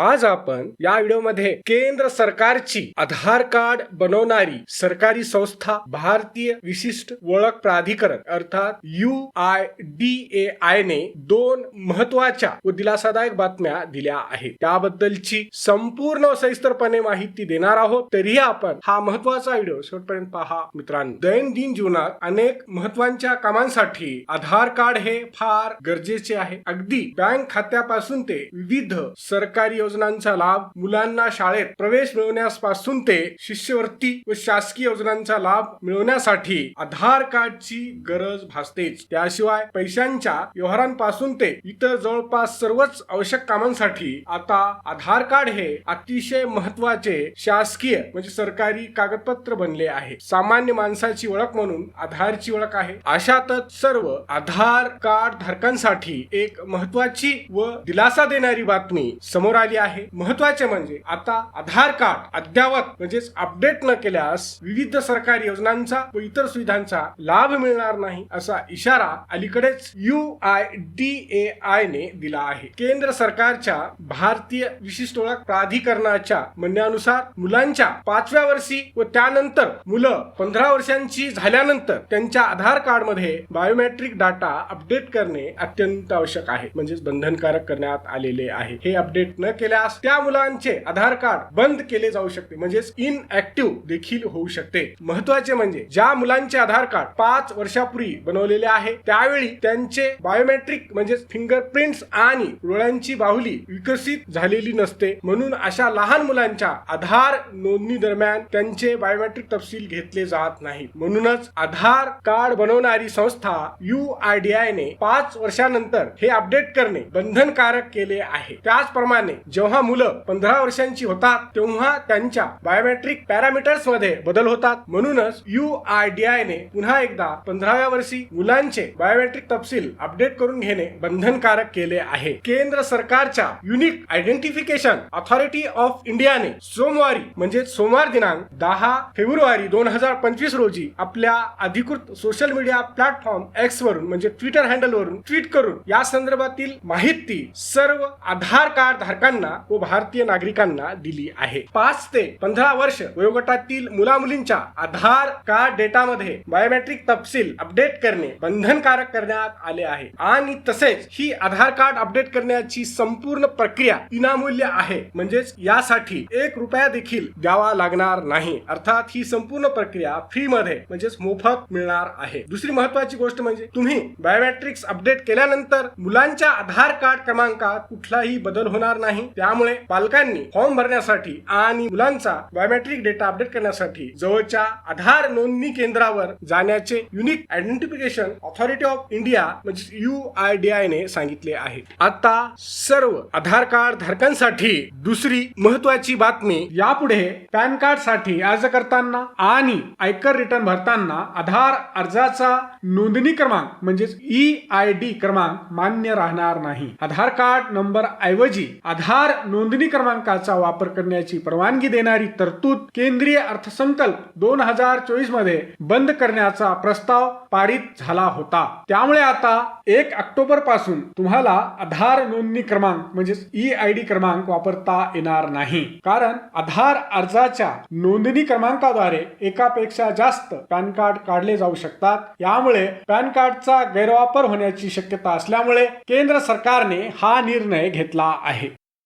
आज आपण या व्हिडिओमध्ये केंद्र सरकारची आधार कार्ड बनवणारी सरकारी संस्था भारतीय विशिष्ट ओळख प्राधिकरण अर्थात U I D A I ने दोन महत्त्वाच्या व दिलासादायक बातम्या दिल्या आहेत. त्याबद्दलची संपूर्ण सविस्तरपणे माहिती देणार आहोत. तरीही आपण हा महत्त्वाचा व्हिडिओ शेवटपर्यंत पहा. मित्रांनो दैनंदिन जीवनात अनेक महत्त्वाच्या कामांसाठी आधार कार्ड हे फार गरजेचे आहे. अगदी बँक खात्यापासून ते विविध सरकारी योजनांचा लाभ मुलांना शाळेत प्रवेश मिळवण्यापासून ते शिष्यवृत्ती व शासकीय योजनांचा लाभ मिळवण्यासाठी आधार कार्डची गरज भासतेच. त्याशिवाय पैशांच्या व्यवहारांपासून ते इतर जवळपास सर्वच आवश्यक कामांसाठी आता आधार कार्ड हे अतिशय महत्त्वाचे शासकीय म्हणजे सरकारी कागदपत्र बनले आहे. सामान्य माणसाची ओळख म्हणून आधारची ओळख आहे. अशातच सर्व आधार कार्ड धारकांसाठी एक महत्वाची व दिलासा देणारी बातमी समोर आली आहे. महत्त्वाचे म्हणजे आता आधार कार्ड अद्यावत म्हणजेच अपडेट न केल्यास विविध सरकारी योजनांचा व इतर सुविधांचा लाभ मिळणार नाही असा इशारा अलीकडेच U I D A I ने दिला आहे. केंद्र सरकारच्या भारतीय विशिष्ट ओळख प्राधिकरणाच्या म्हणण्यानुसार मुलांच्या पाचव्या वर्षी व त्यानंतर मुलं पंधरा वर्षांची झाल्यानंतर त्यांच्या आधार कार्डमध्ये बायोमेट्रिक डाटा अपडेट करणे अत्यंत आवश्यक आहे. म्हणजेच बंधनकारक करण्यात आलेले आहे. हे अपडेट न केल्यास त्या मुलांचे आधार कार्ड बंद केले जाऊ शकते. म्हणजेच इनऍक्टिव्ह देखील होऊ शकते. महत्त्वाचे म्हणजे ज्या मुलांचे आधार कार्ड पाच वर्षापूर्वी बनवलेले आहे त्यावेळी त्यांचे बायोमेट्रिक म्हणजेच फिंगरप्रिंट्स आणि डोळ्यांची बाहुली विकसित झालेली नसते. म्हणून अशा लहान मुलांच्या आधार नोंदणी दरम्यान त्यांचे बायोमेट्रिक तपशील घेतले जात नाही. म्हणूनच आधार कार्ड बनवणारी संस्था यू आय डी आय ने पाच वर्षानंतर हे अपडेट करणे बंधनकारक केले आहे. त्याचप्रमाणे जेव्हा मुलं पंधरा वर्षांची होतात तेव्हा त्यांच्या बायोमेट्रिक पॅरामीटर्समध्ये बदल होतात. म्हणूनच यू आय डी आय ने पुन्हा एकदा पंधराव्या वर्षी मुलांचे बायोमेट्रिक तपशील अपडेट करून घेणे बंधनकारक केले आहे. केंद्र सरकारच्या युनिक आयडेंटिफिकेशन अथॉरिटी ऑफ इंडियाने सोमवारी म्हणजे सोमवार दिनांक दहा फेब्रुवारी दोन हजार पंचवीस रोजी आपल्या अधिकृत सोशल मीडिया प्लॅटफॉर्म एक्स वरून म्हणजे ट्विटर हँडल वरून ट्विट करून या संदर्भातील माहिती सर्व आधार कार्ड धारकांना व भारतीय नागरिकांना दिली आहे. पाच ते पंधरा वर्ष वयोगटातील मुला मुलींच्या आधार कार्ड डेटामध्ये बायोमेट्रिक तपशील अपडेट करणे बंधनकारक करण्यात आले आहे. आणि तसेच ही आधार कार्ड अपडेट करण्याची संपूर्ण प्रक्रिया विनामूल्य आहे. म्हणजेच यासाठी एक रुपया देखील द्यावा लागणार नाही. अर्थात ही संपूर्ण प्रक्रिया फ्री मध्ये म्हणजेच मोफत मिळणार आहे. दुसरी महत्वाची गोष्ट म्हणजे तुम्ही बायोमेट्रिक्स अपडेट केल्यानंतर मुलांच्या आधार कार्ड क्रमांकात कुठलाही बदल होणार नाही. त्यामुळे पालकांनी फॉर्म भरण्यासाठी आणि मुलांचा बायोमेट्रिक डेटा अपडेट करण्यासाठी जवळच्या आधार नोंदणी केंद्रावर जाण्याचे unique identification authority of India म्हणजे यू आय डी आय ने सांगितले आहे. आता सर्व आधार कार्ड धारकांसाठी दुसरी महत्वाची बातमी यापुढे पॅन कार्डसाठी अर्ज करताना आणि आयकर रिटर्न भरताना आधार अर्जाचा नोंदणी क्रमांक म्हणजेच ई आय डी क्रमांक मान्य राहणार नाही. आधार कार्ड नंबर ऐवजी आधार आधार नोंदणी क्रमांकाचा वापर करण्याची परवानगी देणारी तरतूद केंद्रीय अर्थसंकल्प दोन हजार चोवीसमध्ये बंद करण्याचा प्रस्ताव पारित झाला होता. त्यामुळे आता एक ऑक्टोबरपासून तुम्हाला आधार नोंदणी क्रमांक म्हणजेच ई आय डी क्रमांक वापरता येणार नाही. कारण आधार अर्जाच्या नोंदणी क्रमांकाद्वारे एकापेक्षा जास्त पॅन कार्ड काढले जाऊ शकतात. यामुळे पॅन कार्डचा गैरवापर होण्याची शक्यता असल्यामुळे केंद्र सरकारने हा निर्णय घेतला आहे.